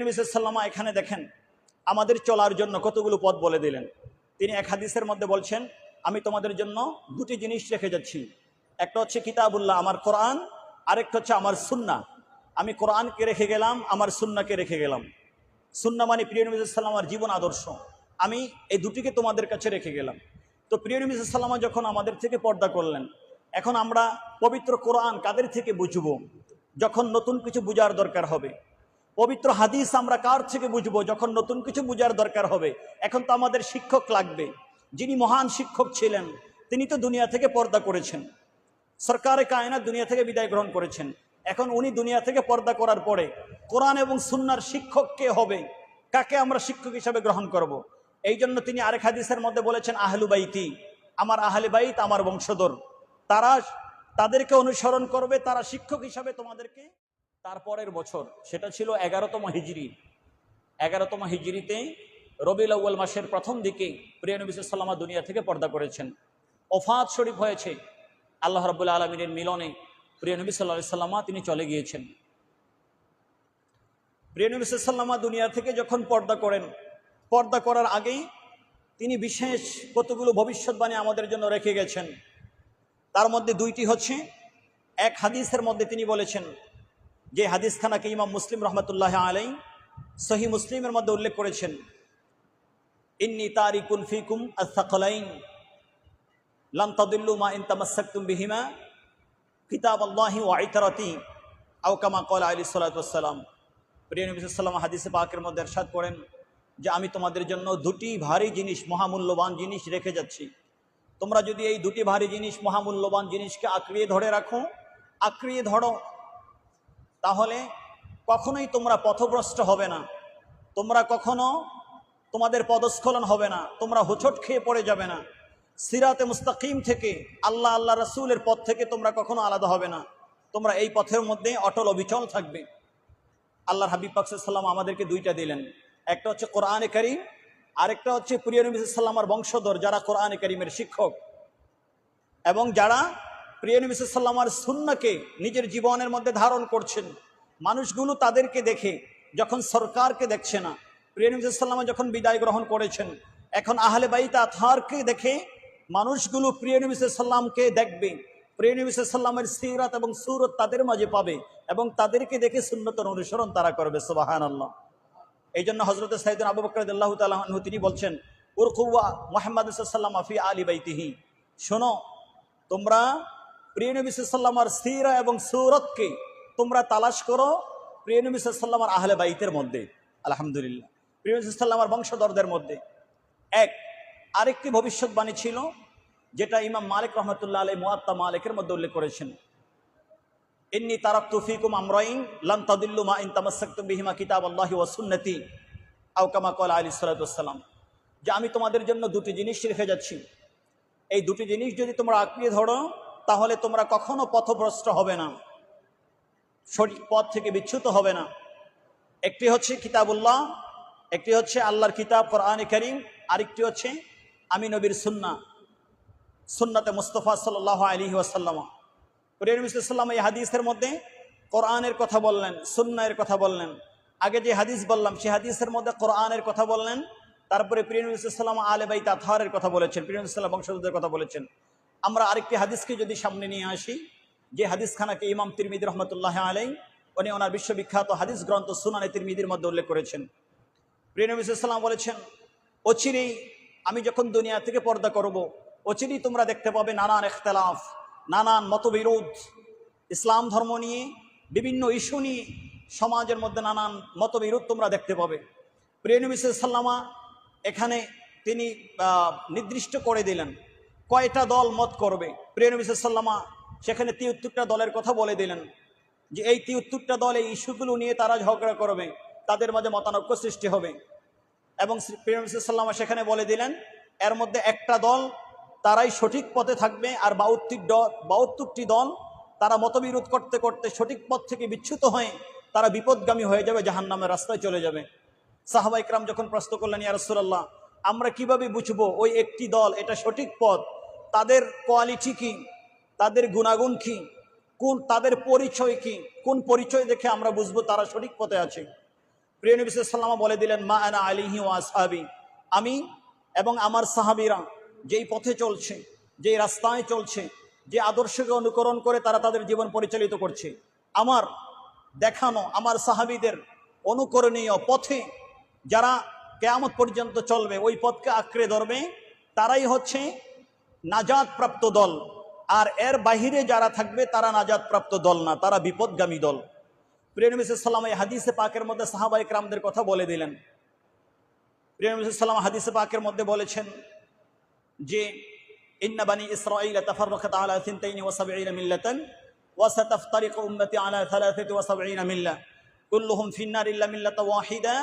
সাল্লামা এখানে দেখেন, আমাদের চলার জন্য কতগুলো পথ বলে দিলেন। তিনি এক হাদিসের মধ্যে বলছেন, আমি তোমাদের জন্য দুটি জিনিস রেখে যাচ্ছি। একটা হচ্ছে কিতাবুল্লাহ, আমার কোরআন, আরেকটা হচ্ছে আমার সুন্না আমি কোরআনকে রেখে গেলাম, আমার সুন্নাকে রেখে গেলাম। সুন্না মানে প্রিয় নবী সাল্লামার জীবন আদর্শ। আমি এই দুটিকে তোমাদের কাছে রেখে গেলাম। তো প্রিয় নবী সাল্লামা যখন আমাদের থেকে পর্দা করলেন, এখন আমরা পবিত্র কোরআন কাদের থেকে বুঝব? যখন নতুন কিছু বুঝার দরকার হবে। পবিত্র হাদিস আমরা কার থেকে বুঝব? যখন নতুন কিছু বুঝার দরকার হবে। এখন তো আমাদের শিক্ষক লাগবে। যিনি মহান শিক্ষক ছিলেন, তিনি তো দুনিয়া থেকে পর্দা করেছেন। সরকারে কায়না দুনিয়া থেকে বিদায় গ্রহণ করেছেন। এখন উনি দুনিয়া থেকে পর্দা করার পরে কোরআন এবং সুন্নার শিক্ষক কে হবে? কাকে আমরা শিক্ষক হিসাবে গ্রহণ করব। এই জন্য তিনি আরেক হাদিসের মধ্যে বলেছেন, আহলু বাইতি। আমার আহলে বাইত আমার বংশধর। তারা তাদেরকে অনুসরণ করবে, তারা শিক্ষক হিসাবে তোমাদেরকে তারপরের বছর, সেটা ছিল এগারোতম হিজড়ি এগারোতম হিজড়িতে রবিউল আউ্য়াল মাসের প্রথম দিকে প্রিয় নবী সাল্লামা দুনিয়া থেকে পর্দা করেছেন। ওফাত শরীফ হয়েছে। আল্লাহ রবুল্লা আলমিনের মিলনে প্রিয় নবী সাল্লাহ সাল্লামা তিনি চলে গিয়েছেন। প্রিয় নবী সাল্লামা দুনিয়া থেকে যখন পর্দা করেন, পর্দা করার আগেই তিনি বিশেষ কতগুলো ভবিষ্যৎবাণী আমাদের জন্য রেখে গেছেন। তার মধ্যে দুইটি হচ্ছে, এক হাদিসের মধ্যে তিনি বলেছেন যে হাদিসখানাকে ইমাম মুসলিম রহমতুল্লাহ আলাই সহি মুসলিমের মধ্যে উল্লেখ করেছেন, ইন্নি তারিকুন ফিকুম আসাকলাইন লাম তাদুল্লু ইন তামাসাক্তুম বিহিমা কিতাব আল্লাহি ও আইতারাতি আউকামা কল আলী সাল্লাতাম প্রিয় নবী সাল্লাম হাদিসে পাকের মধ্যে এরশাদ করেন যে, আমি তোমাদের জন্য দুটি ভারী জিনিস, মহামূল্যবান জিনিস রেখে যাচ্ছি। তোমরা যদি এই দুটি ভারী জিনিস, মহামূল্যবান জিনিসকে আঁকড়িয়ে ধরে রাখো, আঁকড়িয়ে ধরো তাহলে কখনোই তোমরা পথভ্রষ্ট হবে না। তোমরা কখনো তোমাদের পদস্খলন হবে না। তোমরা হোঁচট খেয়ে পড়ে যাবে না। সিরাতে মুস্তাকিম থেকে আল্লাহ আল্লাহ রসুলের পথ থেকে তোমরা কখনো আলাদা হবে না। তোমরা এই পথের মধ্যে অটল অবিচল থাকবে। আল্লাহ হাবিব পাকসাল্লাম আমাদেরকে দুইটা দিলেন। একটা হচ্ছে কোরআনে করিম, আরেকটা হচ্ছে প্রিয় নবী সাল্লামার বংশধর, যারা কোরআনে করিমের শিক্ষক। এবং যারা প্রিয় নবী সাল্লামার সুন্নাকে নিজের জীবনের মধ্যে ধারণ করছেন। মানুষগুলো তাদেরকে দেখে যখন সরকারকে দেখছে না, প্রিয় নবী সাল্লামা যখন বিদায় গ্রহণ করেছেন, এখন আহলে বাইতা আথারকে দেখে মানুষগুলো প্রিয় নবী সাল্লামকে দেখবে। প্রিয় নবী সাল্লামের সিরাত এবং সুরত তাদের মাঝে পাবে এবং তাদেরকে দেখে সুন্নতর অনুসরণ তারা করবে সুবাহান আল্লাহ এই জন্য হজরত সাইদিন আবু বকর আল্লাহ তালু তিনি বলছেন উরকুয়া মোহাম্মদ সাল্লাম আফি আলী বাইতিহি। শোনো, তোমরা প্রিয় নবী সাল্লামার সিরা এবং সুরতকে তোমরা তালাশ করো। প্রিয় নবী সাল্লামার আহলে বাইতের মধ্যে, আলহামদুলিল্লাহ। প্রিয় নবী সাল্লামার বংশধরদের মধ্যে এক, আরেকটি ভবিষ্যৎবাণী ছিল, যেটা ইমাম মালিক রহমতুল্লাহ আলী মুয়াত্তা মালিকের মধ্যে উল্লেখ করেছেন। ইন্নি তারক তুফিকুম আমরাইন, লাম তাদিল্লু মা ইন তামাসাক্তুম বিহিমা কিতাব আল্লাহি ওয়া সুন্নতি আউকামা কল আলী সালাতাম যে আমি তোমাদের জন্য দুটি জিনিস রেখে যাচ্ছি। এই দুটি জিনিস যদি তোমরা আঁকড়িয়ে ধরো তাহলে তোমরা কখনো পথভ্রষ্ট হবে না। সঠিক পথ থেকে বিচ্যুত হবে না। একটি হচ্ছে কিতাবুল্লাহ, একটি হচ্ছে আল্লাহর কিতাব, কোরআন করিম, আরেকটি হচ্ছে আমি নবীর সুন্না সুন্নাতে মুস্তফা সাল্লাহ আলী ওয়াসাল্লামা। প্রিয়াম এই হাদিসের মধ্যে কোরআনের কথা বললেন সুন্নায়ের কথা বললেন। আগে যে হাদিস বললাম, সেই হাদিসের মধ্যে কোরআনের কথা বললেন। তারপরে প্রিয়াম আলে বাই তাথারের কথা বলেছেন প্রিয়াম বংশধরদের কথা বলেছেন। আমরা আরেকটি হাদিসকে যদি সামনে নিয়ে আসি, যে হাদিসখানাকে ইমাম তিরমিদ রহমতুল্লাহ আলাই উনি ওনার বিশ্ববিখ্যাত হাদিস গ্রন্থ সুনানে তিরমিদির মধ্যে উল্লেখ করেছেন। প্রিয়াম বলেছেন, অচিরেই আমি যখন দুনিয়া থেকে পর্দা করব, অচিরেই তোমরা দেখতে পাবে নানান এখতলাফ, নানান মতবিরোধ। ইসলাম ধর্ম নিয়ে, বিভিন্ন ইস্যু নিয়ে, সমাজের মধ্যে নানান মতবিরোধ তোমরা দেখতে পাবে। প্রিয়নবী সাল্লামা এখানে তিনি নির্দিষ্ট করে দিলেন। কয়টা দল মত করবে? প্রিয়নবী সাল্লামা সেখানে তিয়াত্তরটা দলের কথা বলে দিলেন যে এই তিয়াত্তরটা দল এই ইস্যুগুলো নিয়ে তারা ঝগড়া করবে, তাদের মাঝে মতানৈক্য সৃষ্টি হবে। এবং প্রিয়নবী সাল্লামা সেখানে বলে দিলেন, এর মধ্যে একটা দল তারাই সঠিক পথে থাকবে আর বাউত্তির বাউত্তরটি দল তারা মতবিরোধ করতে করতে সঠিক পথ থেকে বিচ্যুত হয়ে তারা বিপদগামী হয়ে যাবে জাহান নামের রাস্তায় চলে যাবে। সাহাবা ইকরাম যখন প্রশ্ন করলেন ইয়ারসুল্লাহ আমরা কীভাবে বুঝব ওই একটি দল এটা সঠিক পথ তাদের কোয়ালিটি কি? তাদের গুণাগুণ কি? কোন তাদের পরিচয় কি? কোন পরিচয় দেখে আমরা বুঝব তারা সঠিক পথে আছে। প্রিয় নবী সাল্লামা বলে দিলেন, মা আনা আলিহি ও আসহাবি। আমি এবং আমার সাহাবিরা যেই পথে চলছে, যেই রাস্তায় চলছে, যে আদর্শকে অনুকরণ করে তারা তাদের জীবন পরিচালিত করছে, আমার দেখানো, আমার সাহাবিদের অনুকরণীয় পথে যারা কেয়ামত পর্যন্ত চলবে, ওই পথকে আঁকড়ে ধরবে, তারাই হচ্ছে নাজাদ প্রাপ্ত দল আর এর বাহিরে যারা থাকবে তারা নাজাদ প্রাপ্ত দল না তারা বিপদগামী দল প্রিয় নবী সাল্লাম এই হাদিসে পাকের মধ্যে সাহাবাই ক্রামদের কথা বলে দিলেন প্রিয় নবী সাল্লাম হাদিসে পাকের মধ্যে বলেছেন যে ইন্না বানি ইসরাঈল তাফাররাকাত আলা থিনতাইনি ওয়া সাবঈনা মিল্লাতান ওয়া সাতাফতারিকু উম্মতি আলা থালাথাতি ওয়া সাবঈনা মিল্লা কুল্লুহুম ফিন্নার ইল্লা মিল্লাতা ওয়াহিদা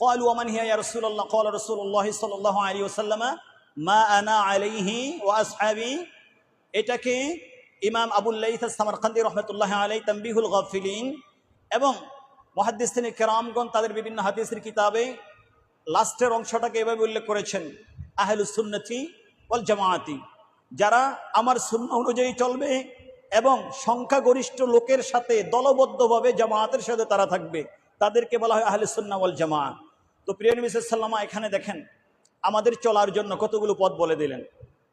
قالوا ومن هي يا رسول الله قال رسول الله صلى الله عليه وسلم মা আনা আলাইহি ও আসহাবি, এটাকে ইমাম আবুল্লাইথ সামরকান্দি রহমতুল্লাহ আলাই তম্বিহুল গফিলিন এবং মহাদ্দিসিন কেরামগণ তাদের বিভিন্ন হাদিসের কিতাবে লাস্টের অংশটাকে এভাবে উল্লেখ করেছেন আহলুসুন্নতি ওয়াল জামায়াতি যারা আমার শূন্য অনুযায়ী চলবে এবং সংখ্যাগরিষ্ঠ লোকের সাথে দলবদ্ধভাবে জামায়াতের সাথে তারা থাকবে, তাদেরকে বলা হয় আহলে সুন্না ওয়াল জামাত তো প্রিয় নবী সাল্লামা এখানে দেখেন আমাদের চলার জন্য কতগুলো পথ বলে দিলেন।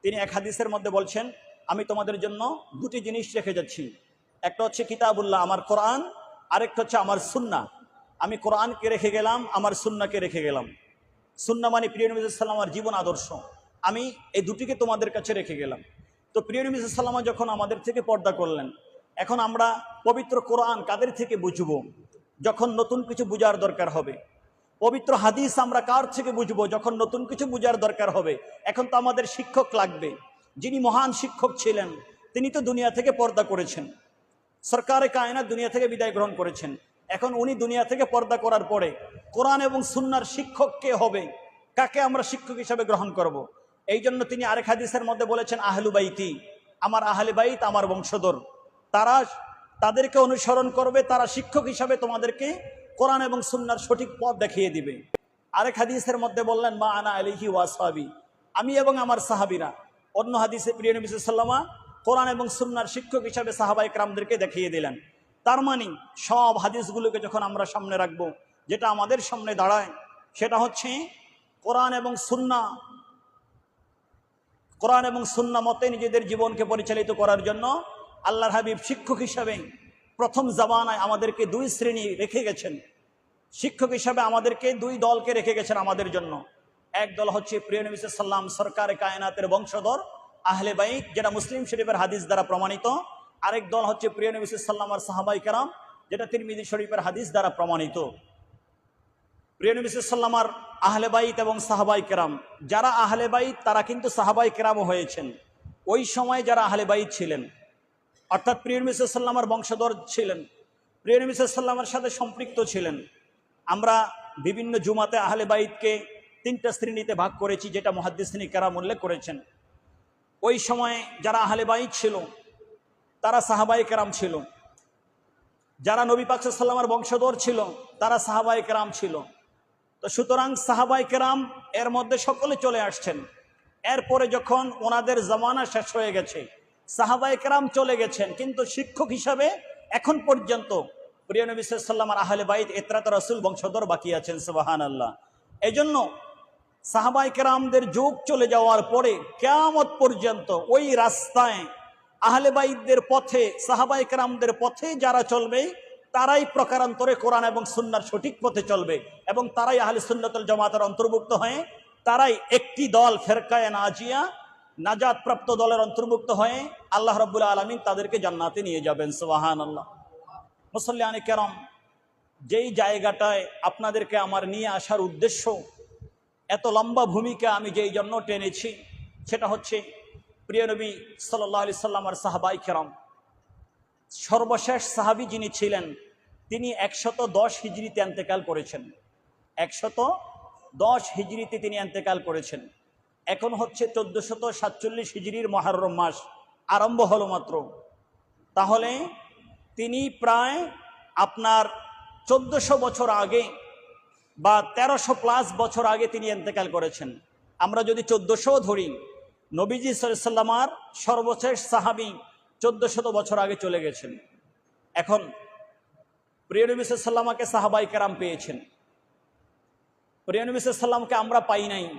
তিনি এক হাদিসের মধ্যে বলছেন, আমি তোমাদের জন্য দুটি জিনিস রেখে যাচ্ছি। একটা হচ্ছে কিতাবুল্লাহ, আমার কোরআন, আরেকটা হচ্ছে আমার সুন্না আমি কোরআনকে রেখে গেলাম, আমার সুন্নাকে রেখে গেলাম। সুন্না মানে প্রিয় নবী সাল্লামার জীবন আদর্শ। আমি এই দুটিকে তোমাদের কাছে রেখে গেলাম। তো প্রিয় নবী যখন আমাদের থেকে পর্দা করলেন, এখন আমরা পবিত্র কোরআন কাদের থেকে বুঝব? যখন নতুন কিছু বুঝার দরকার হবে। পবিত্র হাদিস আমরা কার থেকে বুঝব? যখন নতুন কিছু বুঝার দরকার হবে, এখন তো আমাদের শিক্ষক লাগবে। যিনি মহান শিক্ষক ছিলেন, তিনি তো দুনিয়া থেকে পর্দা করেছেন। সরকারে কায়না দুনিয়া থেকে বিদায় গ্রহণ করেছেন। এখন উনি দুনিয়া থেকে পর্দা করার পরে কোরআন এবং সুন্নার শিক্ষক কে হবে? কাকে আমরা শিক্ষক হিসাবে গ্রহণ করব। এই জন্য তিনি আরেক হাদিসের মধ্যে বলেছেন, আহলু বাইতি। আমার আহলে বাইত আমার বংশধর। তারা তাদেরকে অনুসরণ করবে, তারা শিক্ষক হিসাবে তোমাদেরকে কোরআন এবং সুন্নার সঠিক পথ দেখিয়ে দিবে। আরেক হাদিসের মধ্যে বললেন, মা আনা আলিহি ওয়াসাবি আমি এবং আমার সাহাবিরা। অন্য হাদিসে প্রিয় নবী সাল্লামা কোরআন এবং সুন্নার শিক্ষক হিসাবে সাহাবা ক্রামদেরকে দেখিয়ে দিলেন। তার মানে সব হাদিসগুলোকে যখন আমরা সামনে রাখব, যেটা আমাদের সামনে দাঁড়ায়, সেটা হচ্ছে কোরআন এবং সুন্না। কোরআন এবং সুন্না মতে নিজেদের জীবনকে পরিচালিত করার জন্য আল্লাহর হাবিব শিক্ষক হিসাবে প্রথম জামানায় আমাদেরকে দুই শ্রেণি রেখে গেছেন। শিক্ষক হিসাবে আমাদেরকে দুই দলকে রেখে গেছেন আমাদের জন্য। এক দল হচ্ছে প্রিয় সাল্লাম সরকার কায়নাতের বংশধর, আহলে বাইক যেটা মুসলিম শরীফের হাদিস দ্বারা প্রমাণিত। আরেক দল হচ্ছে প্রিয় নবী সাল্লাম আর সাহাবাই কারাম, যেটা তিরমিদি শরীফের হাদিস দ্বারা প্রমাণিত। প্রিয় সাল্লামার আহলে বাইত এবং সাহাবাই কেরাম, যারা আহলে বাইত তারা কিন্তু সাহাবাই কেরামও হয়েছেন। ওই সময় যারা আহলে বাইত ছিলেন অর্থাৎ প্রিয় নবী সাল্লামার বংশধর ছিলেন। প্রিয় নবী সাল্লামের সাথে সম্পৃক্ত ছিলেন। আমরা বিভিন্ন জুমাতে আহলে বাইতকে তিনটা শ্রেণীতে ভাগ করেছি, যেটা মহাদ্দিসিনী কেরাম উল্লেখ করেছেন। ওই সময়ে যারা আহলে বাইত ছিল, তারা সাহাবাই কেরাম ছিল। যারা নবী পাক সাল্লামার বংশধর ছিল, তারা সাহাবাই কেরাম ছিল। তো সুতরাং সাহাবাই কেরাম এর মধ্যে সকলে চলে আসছেন। এরপরে যখন ওনাদের জমানা শেষ হয়ে গেছে সাহাবাই কেরাম চলে গেছেন। কিন্তু শিক্ষক হিসাবে এখন পর্যন্ত প্রিয় নবী সাল্লামার আহলে বাইত এতরাত রসুল বংশধর বাকি আছেন সুবাহান আল্লাহ এই জন্য সাহাবাই কেরামদের যুগ চলে যাওয়ার পরে কেয়ামত পর্যন্ত ওই রাস্তায় আহলে বাইদদের পথে সাহাবাই কেরামদের পথে যারা চলবে, তারাই প্রকারান্তরে কোরআন এবং সুন্নার সঠিক পথে চলবে এবং তারাই আহলে সুন্নতুল জামাতের অন্তর্ভুক্ত হয়ে তারাই একটি দল ফেরকায় নাজিয়া নাজাদ প্রাপ্ত দলের অন্তর্ভুক্ত হয়ে আল্লাহ রব্বুল আলমিন তাদেরকে জান্নাতে নিয়ে যাবেন সুবাহান আল্লাহ মুসল্লিয়ানি কেরম, যেই জায়গাটায় আপনাদেরকে আমার নিয়ে আসার উদ্দেশ্য, এত লম্বা ভূমিকা আমি যেই জন্য টেনেছি, সেটা হচ্ছে, প্রিয় নবী সাল্লাহ আলি সাল্লামার সাহাবাই কেরম, সর্বশেষ সাহাবি যিনি ছিলেন, তিনি একশত দশ হিজড়িতে এন্তেকাল করেছেন। একশত দশ হিজড়িতে তিনি এন্তেকাল করেছেন। এখন হচ্ছে চোদ্দশত সাতচল্লিশ হিজড়ির মহারম মাস। আরম্ভ হলো মাত্র। তাহলে তিনি প্রায় আপনার চোদ্দশো বছর আগে বা তেরোশো প্লাস বছর আগে তিনি এন্তেকাল করেছেন। আমরা যদি চোদ্দশো ধরি, নবীজি সাল্লামার সর্বশেষ সাহাবি চোদ্দ শত বছর আগে চলে গেছেন। এখন প্রিয় নবী সাল্লামাকে সাহাবাই কেরাম পেয়েছেন। প্রিয় নবী সাল্লামকে আমরা পাই নাই।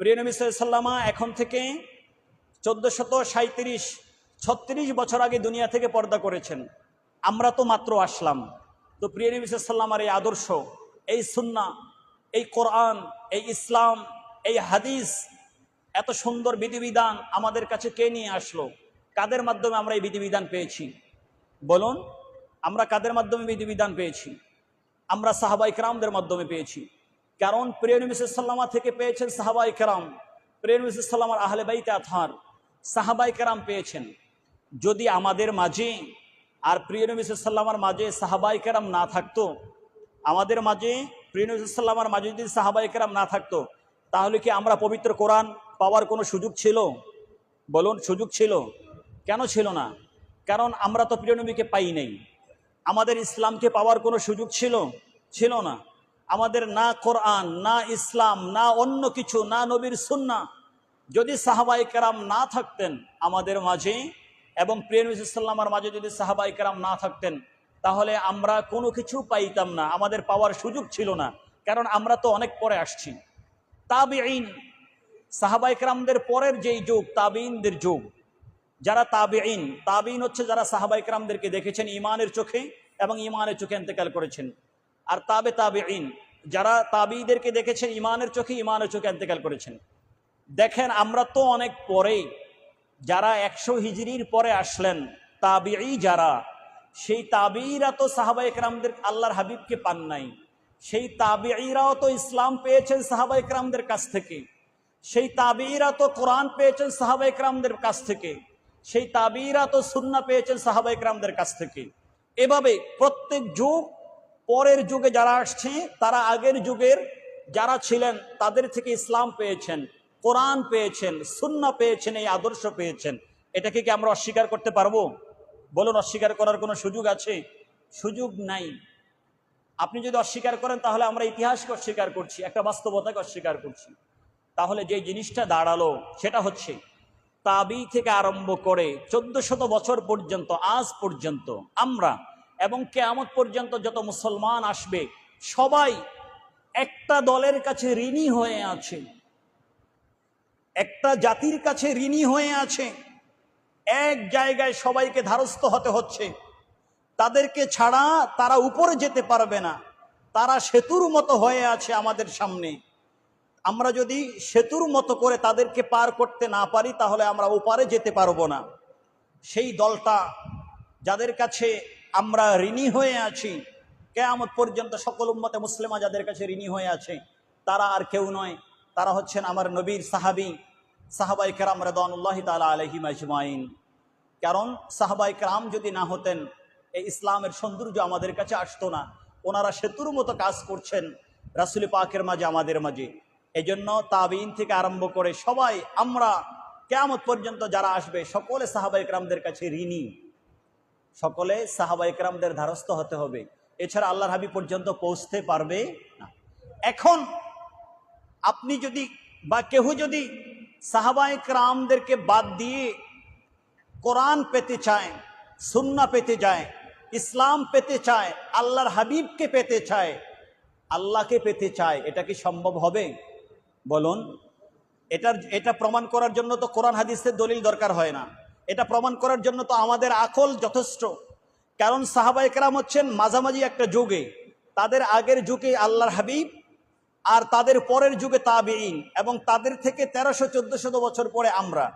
প্রিয় নবী সাল্লামা, এখন থেকে চোদ্দশত সাঁত্রিশ ছত্রিশ বছর আগে দুনিয়া থেকে পর্দা করেছেন। আমরা তো মাত্র আসলাম। তো প্রিয় নবী সাল্লামার এই আদর্শ, এই সুন্না এই কোরআন, এই ইসলাম, এই হাদিস, এত সুন্দর বিধিবিধান আমাদের কাছে কে নিয়ে আসলো? কাদের মাধ্যমে আমরা এই বিধিবিধান পেয়েছি? বলুন, আমরা কাদের মাধ্যমে বিধিবিধান পেয়েছি? আমরা সাহাবাই কেরামদের মাধ্যমে পেয়েছি। কারণ প্রিয় নবী থেকে পেয়েছেন সাহাবাই কেরাম। প্রিয় নবী সাল্লামার আহলে বাইতে আথার সাহাবাই কেরাম পেয়েছেন। যদি আমাদের মাঝে আর প্রিয় নবী সাল্লামার মাঝে সাহাবাই কেরাম না থাকতো, আমাদের মাঝে প্রিয় নবী সাল্লামার মাঝে যদি সাহাবাই কেরাম না থাকতো, তাহলে কি আমরা পবিত্র কোরআন পাওয়ার কোনো সুযোগ ছিল? বলুন, সুযোগ ছিল? কেন ছিল না? কারণ আমরা তো প্রিয় নবীকে পাই নাই। আমাদের ইসলামকে পাওয়ার কোনো সুযোগ ছিল? ছিল না। আমাদের না কোরআন, না ইসলাম, না অন্য কিছু, না নবীর সুন্না যদি সাহাবাই কেরাম না থাকতেন আমাদের মাঝে এবং প্রিয় নবী মাঝে যদি সাহাবাই কেরাম না থাকতেন, তাহলে আমরা কোনো কিছু পাইতাম না, আমাদের পাওয়ার সুযোগ ছিল না, কারণ আমরা তো অনেক পরে আসছি। তাবিঈন সাহাবাই কেরামদের পরের যেই যুগ তাবিনদের যুগ। যারা তাবেইন তাবিন হচ্ছে যারা সাহাবাই কেরামদেরকে দেখেছেন ইমানের চোখে এবং ইমানের চোখে এন্তেকাল করেছেন। আর তাবে তাবে ইন যারা তাবিদেরকে দেখেছেন ইমানের চোখে ইমানের চোখে এন্তেকাল করেছেন। দেখেন, আমরা তো অনেক পরেই, যারা একশো হিজড়ির পরে আসলেন তাবিই যারা, সেই তাবিরা তো সাহাবাই কেরামদের আল্লাহর হাবিবকে পান নাই। সেই তাবিরাও তো ইসলাম পেয়েছেন সাহাবাই কেরামদের কাছ থেকে। সেই তাবিরা তো কোরআন পেয়েছেন সাহাবাই কেরামদের কাছ থেকে। সেই তাবিরা তো সুন্না পেয়েছেন সাহাবাই কেরামদের কাছ থেকে। এভাবে প্রত্যেক যুগ পরের যুগে যারা আসছে, তারা আগের যুগের যারা ছিলেন, তাদের থেকে ইসলাম পেয়েছেন, কোরআন পেয়েছেন সুন্না পেয়েছেন, এই আদর্শ পেয়েছেন। এটাকে কি আমরা অস্বীকার করতে পারব? বলুন, অস্বীকার করার কোনো সুযোগ আছে? সুযোগ নাই। আপনি যদি অস্বীকার করেন, তাহলে আমরা ইতিহাসকে অস্বীকার করছি, একটা বাস্তবতাকে অস্বীকার করছি। তাহলে যে জিনিসটা দাঁড়াল, সেটা হচ্ছে, তাবি থেকে আরম্ভ করে চোদ্দ শত বছর পর্যন্ত, আজ পর্যন্ত, আমরা এবং কেয়ামত পর্যন্ত যত মুসলমান আসবে, সবাই একটা দলের কাছে ঋণী হয়ে আছে। একটা জাতির কাছে ঋণী হয়ে আছে। এক জায়গায় সবাইকে ধারস্থ হতে হচ্ছে। তাদেরকে ছাড়া তারা উপরে যেতে পারবে না। তারা সেতুর মতো হয়ে আছে আমাদের সামনে। আমরা যদি সেতুর মতো করে তাদেরকে পার করতে না পারি, তাহলে আমরা ওপারে যেতে পারব না। সেই দলটা যাদের কাছে আমরা ঋণী হয়ে আছি। কেয়ামত পর্যন্ত সকল উম্মতে মুসলিমা যাদের কাছে ঋণী হয়ে আছে, তারা আর কেউ নয়। তারা হচ্ছেন আমার নবীর সাহাবি সাহাবাই কেরাম রেদানুল্লাহ তালা আলহিম আজমাইন। কারণ সাহাবাই কেরাম যদি না হতেন, এই ইসলামের সৌন্দর্য আমাদের কাছে আসতো না। ওনারা সেতুর মতো কাজ করছেন রাসুল পাকের মাঝে, আমাদের মাঝে। এজন্য তাবিন থেকে আরম্ভ করে সবাই, আমরা কেয়ামত পর্যন্ত যারা আসবে, সকলে সাহাবাই কেরামদের কাছে ঋণী। সকলে সাহাবাই কেরামদের ধারস্থ হতে হবে। এছাড়া আল্লাহর হাবি পর্যন্ত পৌঁছতে পারবে না। এখন আপনি যদি বা কেহ যদি সাহাবাই কেরামদেরকে বাদ দিয়ে কোরআন পেতে চায় সুন্না পেতে যায় ইসলাম পেতে চায়, আল্লাহর হাবিবকে পেতে চায়, আল্লাহকে পেতে চায়, এটা কি সম্ভব হবে? বলুন, এটার, এটা প্রমাণ করার জন্য তো কোরআন হাদিসের দলিল দরকার হয় না। এটা প্রমাণ করার জন্য তো আমাদের আকল যথেষ্ট। কারণ সাহাবাই কেরাম হচ্ছেন মাঝামাঝি একটা যুগে। তাদের আগের যুগে আল্লাহর হাবিব আর তাদের পরের যুগে তাবিন এবং তাদের থেকে তেরোশো চোদ্দশত বছর পরে আমরা।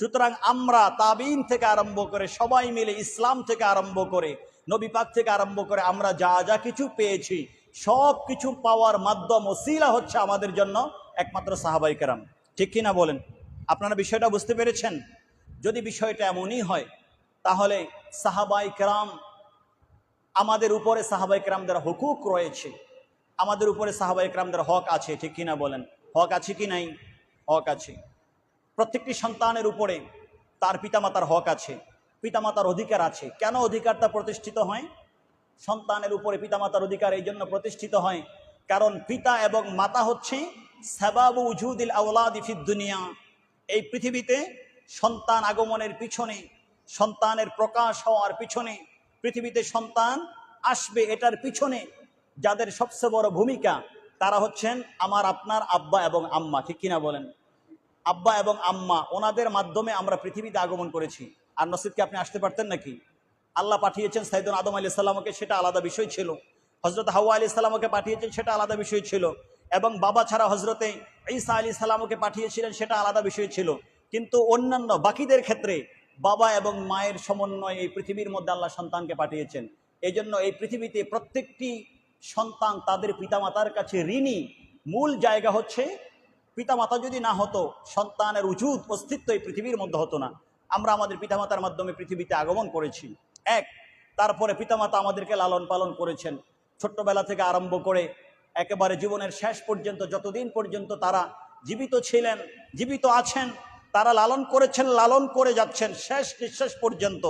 সুতরাং আমরা তাবিন থেকে আরম্ভ করে সবাই মিলে ইসলাম থেকে আরম্ভ করে, নবী পাক থেকে আরম্ভ করে আমরা যা যা কিছু পেয়েছি, সব কিছু পাওয়ার মাধ্যম, ওসিলা হচ্ছে আমাদের জন্য একমাত্র সাহাবাই কেরাম ঠিক কিনা বলেন? আপনারা বিষয়টা বুঝতে পেরেছেন? যদি বিষয়টা এমনই হয়, তাহলে সাহাবাই কেরাম আমাদের উপরে সাহাবাই কেরামদের হুকুক রয়েছে। আমাদের উপরে সাহাবাই কেরামদের হক আছে, ঠিক কিনা বলেন? হক আছে কি নাই? হক আছে। প্রত্যেকটি সন্তানের উপরে তার পিতামাতার হক আছে, পিতামাতার অধিকার আছে। কেন অধিকারটা প্রতিষ্ঠিত হয়? সন্তানের উপরে পিতামাতার অধিকার এই জন্য প্রতিষ্ঠিত হয়, কারণ পিতা এবং মাতা হচ্ছে সাবাবু উজুদিল আউলাদি ফিদ দুনিয়া। এই পৃথিবীতে সন্তান আগমনের পিছনে, সন্তানের প্রকাশ হওয়ার পিছনে, পৃথিবীতে সন্তান আসবে এটার পিছনে যাদের সবচেয়ে বড় ভূমিকা, তারা হচ্ছেন আমার আপনার আব্বা এবং আম্মা। ঠিক কিনা বলেন? আব্বা এবং আম্মা, ওনাদের মাধ্যমে আমরা পৃথিবীতে আগমন করেছি। আর নসিদকে আপনি আসতে পারতেন নাকি? আল্লাহ পাঠিয়েছেন সাইদুল আদম আলি সাল্লামকে সেটা আলাদা বিষয় ছিল। হজরত হাওয়া আলি সাল্লামকে পাঠিয়েছেন, সেটা আলাদা বিষয় ছিল। এবং বাবা ছাড়া হজরতে ঈসা আলী সাল্লামকে পাঠিয়েছিলেন, সেটা আলাদা বিষয় ছিল। কিন্তু অন্যান্য বাকিদের ক্ষেত্রে বাবা এবং মায়ের সমন্বয়ে এই পৃথিবীর মধ্যে আল্লাহ সন্তানকে পাঠিয়েছেন। এই জন্য এই পৃথিবীতে প্রত্যেকটি সন্তান তাদের পিতামাতার কাছে ঋণী। মূল জায়গা হচ্ছে, পিতামাতা যদি না হতো, সন্তানের উজুদ, অস্তিত্ব এই পৃথিবীর মধ্যে হতো না। আমরা আমাদের পিতামাতার মাধ্যমে পৃথিবীতে আগমন করেছি। এক, তারপরে পিতামাতা আমাদেরকে লালন পালন করেছেন। ছোট্টবেলা থেকে আরম্ভ করে একেবারে জীবনের শেষ পর্যন্ত, যতদিন পর্যন্ত তারা জীবিত ছিলেন, জীবিত আছেন তারা লালন করেছেন, লালন করে যাচ্ছেন। শেষ নিঃশ্বাস পর্যন্ত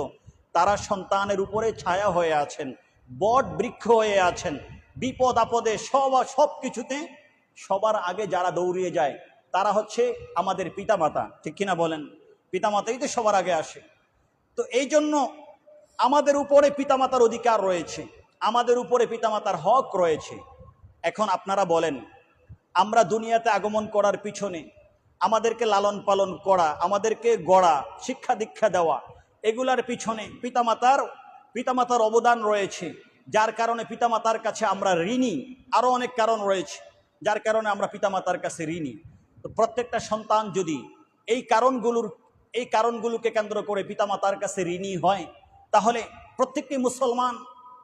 তারা সন্তানের উপরে ছায়া হয়ে আছেন, বট বৃক্ষ হয়ে আছেন। বিপদ আপদে সব সব কিছুতে সবার আগে যারা দৌড়িয়ে যায়, তারা হচ্ছে আমাদের পিতামাতা। ঠিক কিনা বলেন? পিতামাতাই তো সবার আগে আসে। তো এই জন্য আমাদের উপরে পিতামাতার অধিকার রয়েছে, আমাদের উপরে পিতামাতার হক রয়েছে। এখন আপনারা বলেন, আমরা দুনিয়াতে আগমন করার পিছনে আমাদেরকে লালন পালন করা, আমাদেরকে গড়া, শিক্ষা দীক্ষা দেওয়া, এগুলার পিছনে পিতামাতার পিতামাতার অবদান রয়েছে। যার কারণে পিতামাতার কাছে আমরা ঋণী আরও অনেক কারণ রয়েছে। যার কারণে আমরা পিতামাতার কাছে ঋণী। তো প্রত্যেকটা সন্তান যদি এই কারণগুলোর, এই কারণগুলোকে কেন্দ্র করে পিতামাতার কাছে ঋণী হয়, তাহলে প্রত্যেকটি মুসলমান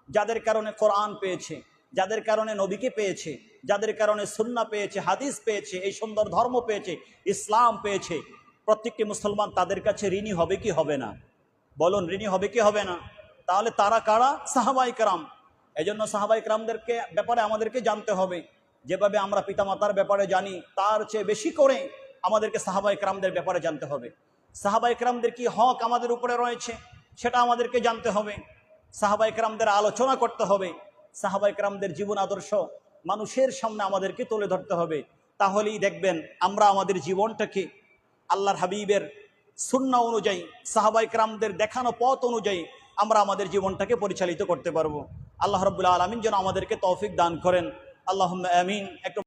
যাদের কারণে কোরআন পেয়েছে যাদের কারণে নবীকে পেয়েছে, যাদের কারণে সুন্না পেয়েছে, হাদিস পেয়েছে, এই সুন্দর ধর্ম পেয়েছে, ইসলাম পেয়েছে, প্রত্যেকটি মুসলমান তাদের কাছে ঋণী হবে কি হবে না? বলুন, ঋণী হবে কি হবে না? তাহলে তারা কারা? সাহাবাই কারাম। এই জন্য সাহাবাই কারামদেরকে, ব্যাপারে আমাদেরকে জানতে হবে। যেভাবে আমরা পিতামাতার ব্যাপারে জানি, তার চেয়ে বেশি করে আমাদেরকে সাহাবাই কারামদের ব্যাপারে জানতে হবে। সাহাবাই কারামদের কি হক আমাদের উপরে রয়েছে, সেটা আমাদেরকে জানতে হবে। সাহাবাই কারামদের আলোচনা করতে হবে। সাহাবাই কারামদের জীবন আদর্শ মানুষের সামনে আমাদেরকে তুলে ধরতে হবে। তাহলেই দেখবেন আমরা আমাদের জীবনটাকে আল্লাহর হাবিবের শূন্য অনুযায়ী সাহাবাই কারামদের দেখানো পথ অনুযায়ী আমরা আমাদের জীবনটাকে পরিচালিত করতে পারব। আল্লাহ রবুল্লা আলমিন যেন আমাদেরকে তৌফিক দান করেন। আল্লাহ আমিন। একটু